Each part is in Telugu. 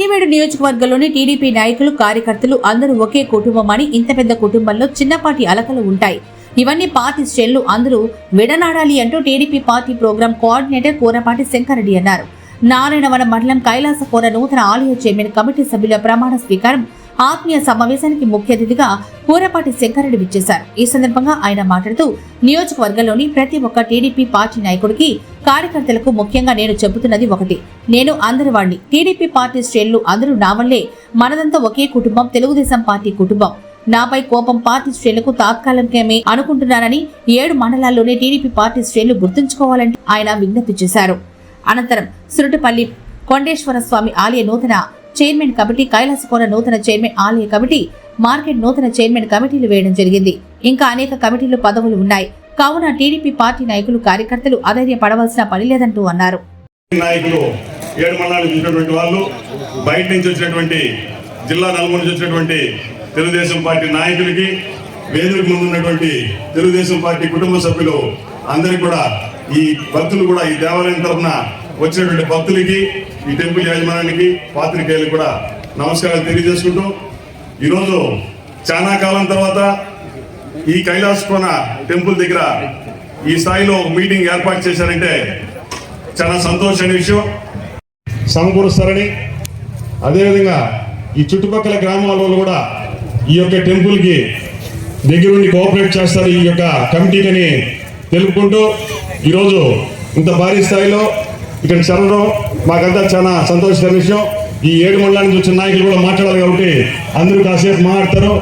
సత్యవేడు నియోజకవర్గంలోని టీడీపీ నాయకులు కార్యకర్తలు అందరూ ఒకే కుటుంబం అని ఇంత పెద్ద కుటుంబంలో చిన్నపాటి అలకలు ఉంటాయి. ఇవన్నీ పార్టీ శ్రేణులు అందరూ విడనాడాలి అంటూ TDP party program coordinator Kurapati Shankar Reddy అన్నారు. నారాయణవరం మండలం కైలాసకోన నూతన ఆలయ చైర్మన్ కమిటీ సభ్యుల ప్రమాణ స్వీకారం ఆత్మీయ సమావేశానికి ముఖ్య అతిథిగా పూరపాటి శంకరెడ్డి విచ్చేశారు. ఈ సందర్భంగా ఆయన మాట్లాడుతూ నియోజకవర్గంలోని ప్రతి ఒక్క టీడీపీ పార్టీ నాయకుడికి కార్యకర్తలకు ముఖ్యంగా నేను చెబుతున్నది ఒకటి. నేను అందరి వాణ్ణి. టీడీపీ పార్టీ శ్రేణులు అందరూ నా వల్లే. మనదంతా ఒకే కుటుంబం తెలుగుదేశం పార్టీ కుటుంబం. నాపై కోపం పార్టీ శ్రేణులకు తాత్కాలికమే అనుకుంటున్నానని ఏడు మండలాల్లోనే టీడీపీ పార్టీ శ్రేణులు గుర్తుంచుకోవాలని ఆయన విజ్ఞప్తి చేశారు. అనంతరం సురటిపల్లి కొండేశ్వర స్వామి ఆలయ నూతన చైర్మన్ కమిటీ కైలాసకోన నూతన చైర్మన్ ఆలయ కమిటీ మార్కెట్ నూతన చైర్మన్ కమిటీలు వేయడం జరిగింది. ఇంకా అనేక కమిటీలు పదవులు ఉన్నాయి. కావున టీడీపీ పార్టీ నాయకులు కార్యకర్తలు అధైర్యపడవలసిన పని లేదంటూ అన్నారు. ఏడు మండలాల నుంచి వాళ్ళు బయట నుంచి వచ్చినటువంటి జిల్లా నలుగురు నుంచి వచ్చినటువంటి తెలుగుదేశం పార్టీ నాయకులకి వేదిక ముందు ఉన్నటువంటి తెలుగుదేశం పార్టీ కుటుంబ సభ్యులు అందరికీ కూడా ఈ భక్తులు కూడా ఈ దేవాలయం తరఫున వచ్చినటువంటి భక్తులకి ఈ టెంపుల్ యాజమాన్యానికి పాత్రికేయులకు కూడా నమస్కారాలు తెలియజేసుకుంటూ ఈరోజు చాలా కాలం తర్వాత ఈ కైలాస కోన టెంపుల్ దగ్గర ఈ స్థాయిలో ఒక మీటింగ్ ఏర్పాటు చేశారంటే చాలా సంతోషమైన విషయం. సమకూరుస్తారని అదేవిధంగా ఈ చుట్టుపక్కల గ్రామాల కూడా ఈ యొక్క టెంపుల్కి దగ్గరుండి కోఆపరేట్ చేస్తారు ఈ యొక్క కమిటీని తెలుపుకుంటూ ఈరోజు ఇంత భారీ స్థాయిలో ఇక్కడ చేరడం మాకంతా చాలా సంతోషకర విషయం. ఈ ఏడు మండలాల నుంచి వచ్చిన నాయకులు కూడా మాట్లాడాలి కాబట్టి అందరూ కాసేపు మాట్లాడతారు.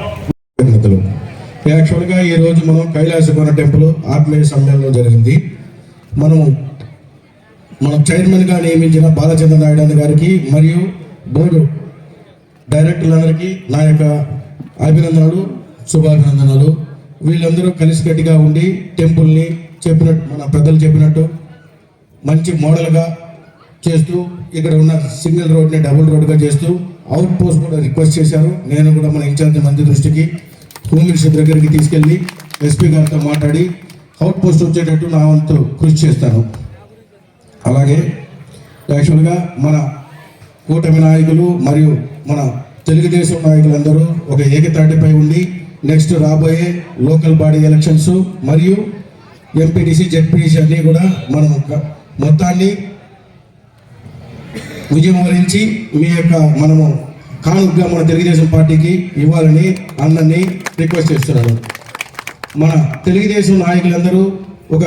యాక్చువల్గా ఈ రోజు మనం కైలాసపురం టెంపుల్ ఆత్మీయ సమ్మేళనం జరిగింది. మనం మనం చైర్మన్గా నియమించిన బాలచంద్ర నాయుడు గారికి మరియు బోర్డు డైరెక్టర్లందరికీ నా యొక్క అభినందనలు శుభాభినందనలు. వీళ్ళందరూ కలిసికట్టుగా ఉండి టెంపుల్ని చెప్పినట్టు మన పెద్దలు చెప్పినట్టు మంచి మోడల్గా చేస్తూ ఇక్కడ ఉన్న సింగిల్ రోడ్ని డబుల్ రోడ్గా చేస్తూ అవుట్ పోస్ట్ కూడా రిక్వెస్ట్ చేశారు. నేను కూడా మన ఇన్ఛార్జ్ మంత్రి దృష్టికి హోమ్ మినిస్టర్ దగ్గరికి తీసుకెళ్ళి ఎస్పీ గారితో మాట్లాడి అవుట్ పోస్ట్ వచ్చేటట్టు నా వంతు కృషి చేస్తాను. అలాగే యాక్చువల్గా మన కూటమి నాయకులు మరియు మన తెలుగుదేశం నాయకులందరూ ఒక ఏకతాటిపై ఉండి నెక్స్ట్ రాబోయే లోకల్ బాడీ ఎలక్షన్స్ మరియు ఎంపీటీసీ జెడ్పీటీసీ అన్నీ కూడా మనం మొత్తాన్ని విజయం వరించి మీ యొక్క మనము కానుకగా మన తెలుగుదేశం పార్టీకి ఇవ్వాలని అందరినీ రిక్వెస్ట్ చేస్తున్నాను మన తెలుగుదేశం నాయకులందరూ ఒక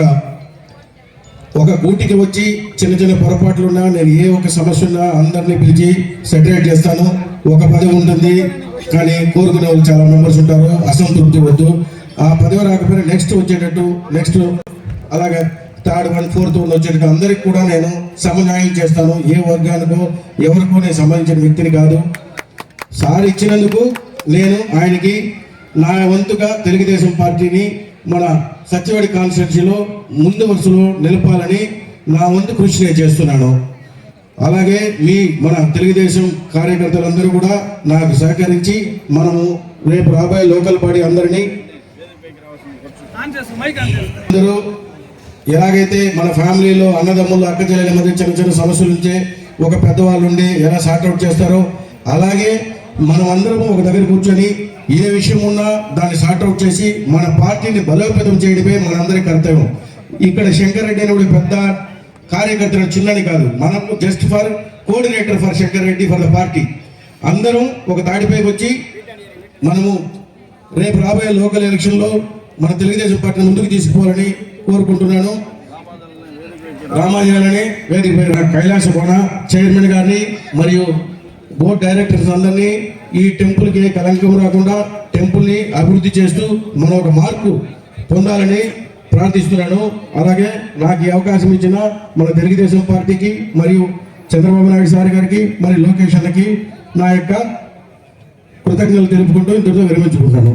ఒక గూటికి వచ్చి చిన్న చిన్న పొరపాట్లు ఉన్నా నేను ఏ ఒక సమస్య ఉన్నా అందరినీ పిలిచి సెటరేట్ చేస్తాను. ఒక పదవి ఉంటుంది కానీ కోరుకునే వాళ్ళు చాలా మెంబర్స్ ఉంటారు. అసంతృప్తి వద్దు. ఆ పదవి రాకపోయినా నెక్స్ట్ వచ్చేటట్టు నెక్స్ట్ అలాగే థర్డ్ వన్ ఫోర్త్ వన్ వచ్చేటట్టు అందరికి కూడా నేను సమన్యాయం చేస్తాను. ఏ వర్గానికో ఎవరికో నేను సంబంధించిన వ్యక్తిని కాదు. సార్ ఇచ్చినందుకు నేను ఆయనకి నా వంతుగా తెలుగుదేశం పార్టీని మన సత్యవాడి కాన్స్టిట్యూన్సీలో ముందు వరుసలో నిలపాలని నా వంతు కృషి నేను చేస్తున్నాను. అలాగే మీ మన తెలుగుదేశం కార్యకర్తలందరూ కూడా నాకు సహకరించి మనము రేపు రాబోయే లోకల్ బాడీ అందరినీ అందరూ ఎలాగైతే మన ఫ్యామిలీలో అన్నదమ్ములు అక్క చెల్లెల మధ్య చిన్న చిన్న సమస్యలు ఉంటే ఒక పెద్దవాళ్ళు ఉండి ఎలా సార్ట్అవుట్ చేస్తారో అలాగే మనం అందరము ఒక దగ్గర కూర్చొని ఏ విషయం ఉన్నా దాన్ని సార్ట్అవుట్ చేసి మన పార్టీని బలోపేతం చేయడమే మనందరి కర్తవ్యం. ఇక్కడ శంకర్ రెడ్డి అనే పెద్ద కార్యకర్తలు చిన్నని కాదు. మనం just for coordinator for Shankar Reddy for the party అందరం ఒక తాడిపైకి వచ్చి మనము రేపు రాబోయే లోకల్ ఎలక్షన్లో మన తెలుగుదేశం పార్టీని ముందుకు తీసుకుపోవాలని కోరుకుంటున్నాను. రామాయణని వేదిక పైన కైలాస కోణ చైర్మన్ గారిని మరియు బోర్డ్ డైరెక్టర్స్ అందరినీ ఈ టెంపుల్కి కలంకం రాకుండా టెంపుల్ని అభివృద్ధి చేస్తూ మనం ఒక మార్పు పొందాలని ప్రార్థిస్తున్నాను. అలాగే నాకు ఈ అవకాశం ఇచ్చిన మన తెలుగుదేశం పార్టీకి మరియు చంద్రబాబు నాయుడు సార్ గారికి మరియు లోకేష్ అన్నకి నా యొక్క కృతజ్ఞతలు తెలుపుకుంటూ ఇంతటితో విరమించుకుంటాను